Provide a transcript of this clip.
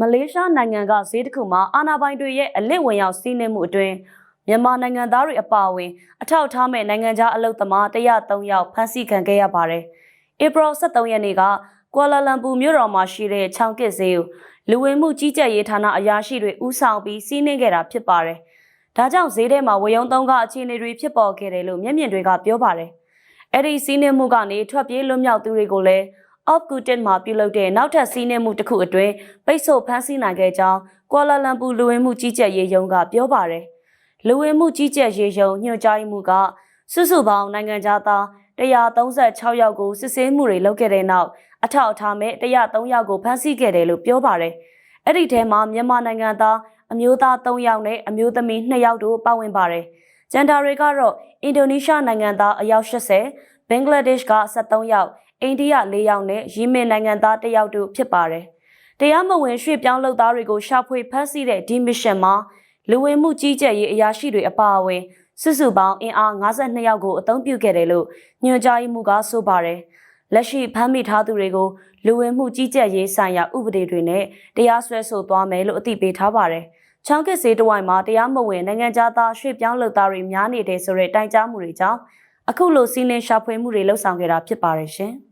မလေးရှားနိုင်ငံကဈေးတစ်ခုမှာအာဏာပိုင်တွေရဲ့အလစ်ဝင်ရောက်စီးနင်းမှုအတွင်းမြန်မာနိုင်ငံသားတွေအပါအဝင် အထောက်အထားမဲ့နိုင်ငံခြားအလုပ်သမား103ယောက်ဖမ်းဆီးခံခဲ့ရပါတယ်။ဧပြီ23ရက်နေ့ကကွာလာလမ်ပူမြို့တော်မှာရှိတဲ့ချောင်းကစ်ဈေးကိုလူဝင်မှုကြီးကြပ်ရေးဌာနအရာရှိတွေဦးဆောင်ပြီးစီးနင်းခဲ့တာဖြစ်ပါတယ်။ဒါကြောင့်ဈေးထဲမှာဝယုံသုံးကအခြေအနေတွေဖြစ်ပေါ်ခဲ့တယ်လို့မျက်မြင်တွေကပြောပါတယ်။အဲ့ဒီစီးနင်းမှုကနေထွက်ပြေးလွတ်မြောက်သူတွေကိုလည်း Off Gutin မှာပြုလုပ်တဲ့နောက်ထပ်စီးနှင်းမှုတစ်ခုအတွင်းပိတ်ဆို့ဖမ်းဆီးနိုင်ခဲ့ကြောင်းကွာလာလမ်ပူလူဝင်မှုကြီးကြပ်ရေးရုံးကပြောပါတယ်။လူဝင်မှုကြီးကြပ်ရေးရုံးညွှန်ကြားရေးမှူးကစုစုပေါင်းနိုင်ငံသားသား136ယောက်ကိုစစ်ဆေးမှုတွေလုပ်ခဲ့တဲ့နောက်အထောက်အထားမဲ့103ယောက်ကိုဖမ်းဆီးခဲ့တယ်လို့ပြောပါတယ်။အဲ့ဒီထဲမှာမြန်မာနိုင်ငံသားအမျိုးသား3ယောက်နဲ့အမျိုးသမီး2ယောက်တို့ပါဝင်ပါတယ်။ကျန်တာတွေကတော့အင်ဒိုနီးရှားနိုင်ငံသားအယောက်80ဘင်္ဂလားဒေ့ရှ်က73ယောက် အိန္ဒိယ၄ယောက်နဲ့ယီမင်နိုင်ငံသား၁ယောက်တို့ဖြစ်ပါတယ်။တရားမဝင်ရွှေ့ပြောင်းလုပ်သားတွေကိုရှာဖွေဖမ်းဆီးတဲ့ဒီမစ်ရှင်မှာလူဝင်မှုကြီးကြပ်ရေးအရာရှိတွေအပါအဝင်စုစုပေါင်းအင်အား52ယောက်ကိုအသုံးပြုခဲ့တယ်လို့ညွှန်ကြားရေးမှူးကဆိုပါတယ်။လက်ရှိဖမ်းမိထားသူတွေကိုလူဝင်မှုကြီးကြပ်ရေးဆိုင်ရာဥပဒေတွေနဲ့တရားစွဲဆိုသွားမယ်လို့အသိပေးထားပါတယ်။ချောင်းကစ်စေးတဝိုင်မှာတရားမဝင်နိုင်ငံသားရွှေ့ပြောင်းလုပ်သားတွေများနေတယ်ဆိုတဲ့တိုင်ကြားမှုတွေကြောင့်အခုလိုစီးနင်းရှာဖွေမှုတွေလှုပ်ဆောင်ခဲ့တာဖြစ်ပါတယ်ရှင်။